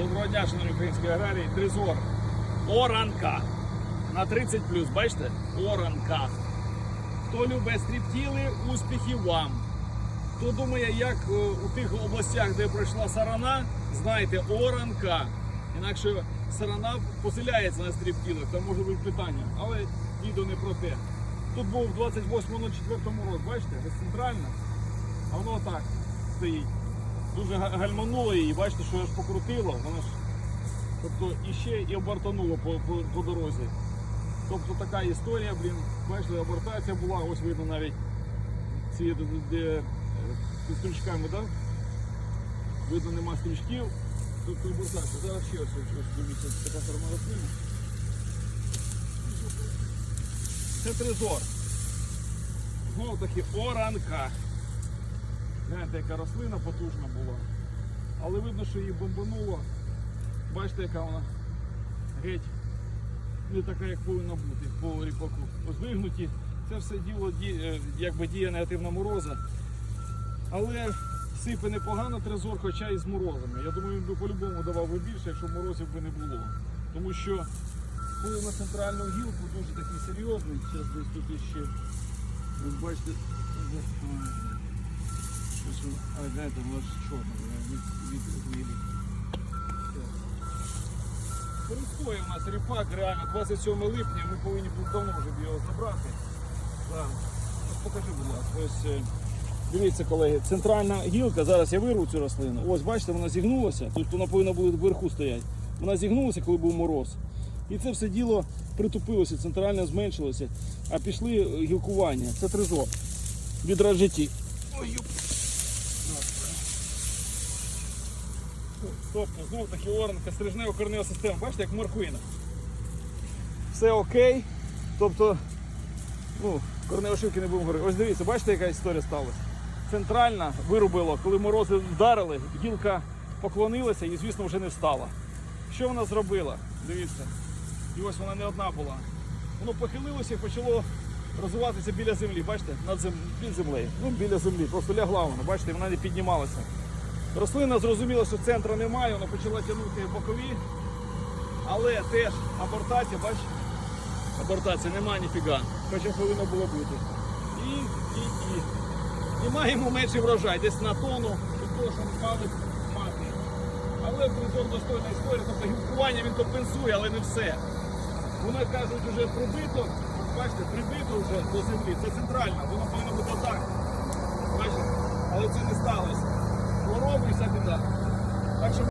Доброго дня, шановні українські аграрії. Тризор. Оранка. На 30 бачите? Оранка. Хто любить стріптіли, успіхів вам. Хто думає, як е, у тих областях, де пройшла сарана, знайте, оранка. Інакше сарана поселяється на стріптілах, там може бути питання. Але відео не про те. Тут був 28.04 році, бачите, центральна, а воно так стоїть. Дуже гальмануло її, бачите, що аж покрутило, воно ж тобто іще і обертануло по, по, по дорозі. Тобто така історія, блін, бачите, абортація була, ось видно навіть ці де, е, стрічками, да? Видно, нема стрічків. Тобто абортація. Зараз ще ось дивіться, така форма рослина. Це тризор. Знову таки оранка. Гляньте, яка рослина потужна була. Але видно, що її бомбануло. Бачите, яка вона геть не така, як повинна бути по ріпаку. Ось. Це все діло е, якби діє негативна мороза. Але сипе непогано трезор, хоча і з морозами. Я думаю, він би по-любому давав би більше, якщо морозів би не було. Тому що коли на центральну гілку дуже такий серйозний, зараз десь тут іще. Ви бачите, де- а, знаєте, воно ж чорне, від, від гнилі. Перестоє у нас ріпак, реально 27 липня, ми повинні були давно вже б його забрати. Да. Ось покажи, будь ласка. Ось, е, дивіться, колеги, центральна гілка, зараз я вирву цю рослину. Ось, бачите, вона зігнулася, тут вона повинна була вверху стояти. Вона зігнулася, коли був мороз. І це все діло притупилося, центрально зменшилося, а пішли гілкування. Це тризор від раджеті. Ой, Тобто, знову таки оранка, стрижнева корнева система. Бачите, як морквина. Все окей. Тобто, ну, корнева шивки не будемо говорити. Ось дивіться, бачите, яка історія сталася. Центральна вирубила, коли морози вдарили, гілка поклонилася і, звісно, вже не встала. Що вона зробила? Дивіться. І ось вона не одна була. Воно похилилося і почало розвиватися біля землі. Бачите, над землею. Ну, біля землі. Просто лягла вона, бачите, вона не піднімалася. Рослина зрозуміла, що центру немає, вона почала тягнути бокові, але теж абортація, бачиш, абортація немає ніфіга, хоча повинно було бути. І, і, і. І маємо менший врожай, десь на тонну від того, що ми мали мати. Але притом достойна історія, тобто гілкування він компенсує, але не все. Воно, кажуть, вже прибито, бачите, прибито вже до землі. Це центральна, воно повинно бути